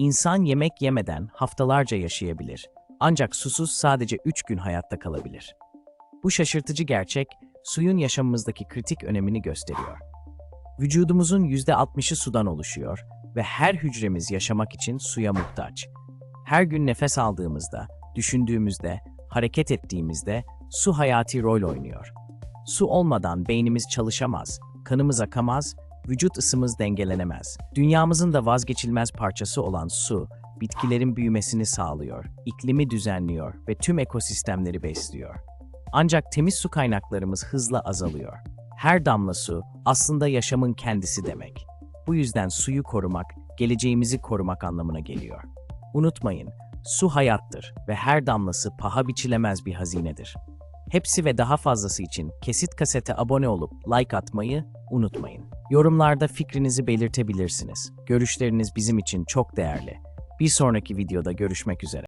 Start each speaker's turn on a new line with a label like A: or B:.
A: İnsan yemek yemeden haftalarca yaşayabilir. Ancak susuz sadece 3 gün hayatta kalabilir. Bu şaşırtıcı gerçek, suyun yaşamımızdaki kritik önemini gösteriyor. Vücudumuzun %60'ı sudan oluşuyor ve her hücremiz yaşamak için suya muhtaç. Her gün nefes aldığımızda, düşündüğümüzde, hareket ettiğimizde su hayati rol oynuyor. Su olmadan beynimiz çalışamaz, kanımız akamaz, vücut ısımız dengelenemez. Dünyamızın da vazgeçilmez parçası olan su, bitkilerin büyümesini sağlıyor, iklimi düzenliyor ve tüm ekosistemleri besliyor. Ancak temiz su kaynaklarımız hızla azalıyor. Her damla su aslında yaşamın kendisi demek. Bu yüzden suyu korumak, geleceğimizi korumak anlamına geliyor. Unutmayın, su hayattır ve her damlası paha biçilemez bir hazinedir. Hepsi ve daha fazlası için Kesit Kaset'e abone olup like atmayı unutmayın. Yorumlarda fikrinizi belirtebilirsiniz. Görüşleriniz bizim için çok değerli. Bir sonraki videoda görüşmek üzere.